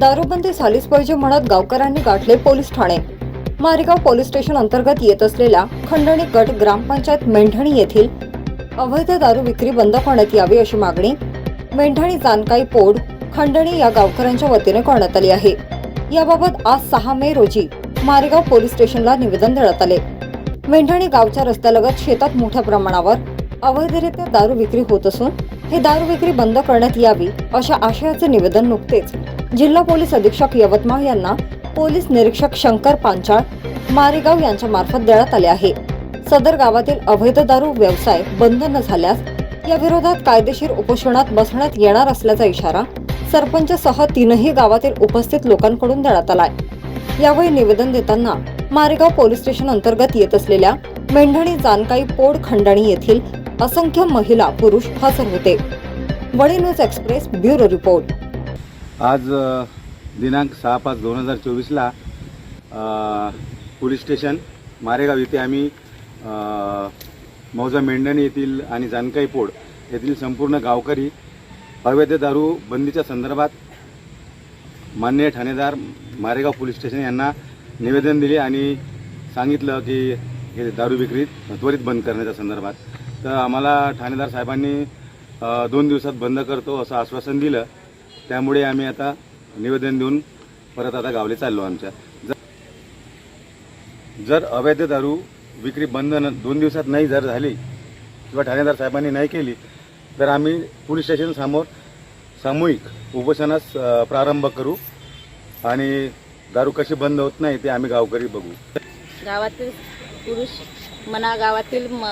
दारूबंदी झालीच पाहिजे म्हणत गावकऱ्यांनी गाठले पोलीस ठाणे. मारेगाव पोलीस स्टेशन अंतर्गत येत असलेल्या खंडणी गट ग्रामपंचायत मेंढणी येथील अवैध दारू विक्री बंद करण्यात यावी अशी मागणी मेंढणी जानकाई पोड खंडणी या गावकऱ्यांच्या वतीने करण्यात आली आहे. याबाबत आज सहा मे रोजी मारेगाव पोलीस स्टेशनला निवेदन देण्यात आले. मेंढणी गावच्या रस्त्यालगत शेतात मोठ्या प्रमाणावर अवैधरित्या दारू विक्री होत असून हे दारू विक्री बंद करण्यात यावी अशा आशयाचे निवेदन नुकतेच जिल्हा पोलीस अधीक्षक यवतमाळ यांना पोलीस निरीक्षक शंकर पांचाळ मारेगाव यांच्या मार्फत देण्यात आले आहे. सदर गावातील अवैध दारू व्यवसाय बंद न झाल्यास या विरोधात कायदेशीर उपोषणात बसण्यात येणार असल्याचा इशारा सरपंच सह तीनही गावातील उपस्थित लोकांकडून देण्यात आलाय. यावेळी निवेदन देताना मारेगाव पोलीस स्टेशन अंतर्गत येत असलेल्या मेंढणी जानकाई पोड खंडणी येथील असंख्य महिला पुरुष हजर होते. वडी न्यूज एक्सप्रेस ब्युरो रिपोर्ट. आज दिनांक सहा पाच दोन हजार चोवीसला पोलीस स्टेशन मारेगाव येथे आम्ही मौजा मेंढणी येथील आणि जानकाई पोड येथील संपूर्ण गावकरी अवैध दारू बंदीच्या संदर्भात माननीय ठाणेदार मारेगाव पोलीस स्टेशन यांना निवेदन दिले आणि सांगितलं की हे दारू विक्री त्वरित बंद करण्याच्या संदर्भात. तर आम्हाला ठाणेदार साहेबांनी दोन दिवसात बंद करतो असं आश्वासन दिलं. त्यामुळे आम्ही आता निवेदन देऊन परत आता गावले चाललो आमच्या. जर जर अवैध दारू विक्री बंद न दोन दिवसात नाही जर झाली किंवा ठाणेदार साहेबांनी नाही केली तर आम्ही पोलीस स्टेशन समोर सामूहिक उपोषणास प्रारंभ करू आणि दारू कशी बंद होत नाही ते आम्ही गावकरी बघू. गावातील पुरुष म्हणा गावातील म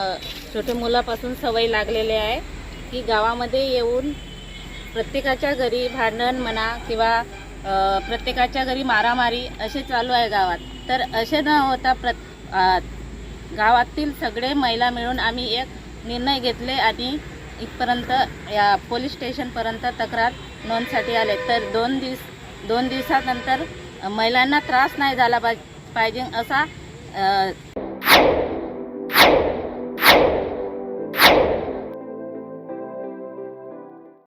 छोटे मुलापासून सवय लागलेली आहे की गावामध्ये येऊन प्रत्येकाच्या घरी भांडण म्हणा किंवा प्रत्येकाच्या घरी मारामारी असे चालू आहे गावात. तर असे न होता प्र गावातील सगळे महिला मिळून आम्ही एक निर्णय घेतले आणि इथपर्यंत या पोलीस स्टेशनपर्यंत तक्रार नोंदसाठी आले. तर दोन दिवस दोन दिवसानंतर महिलांना त्रास नाही झाला पाहिजे असा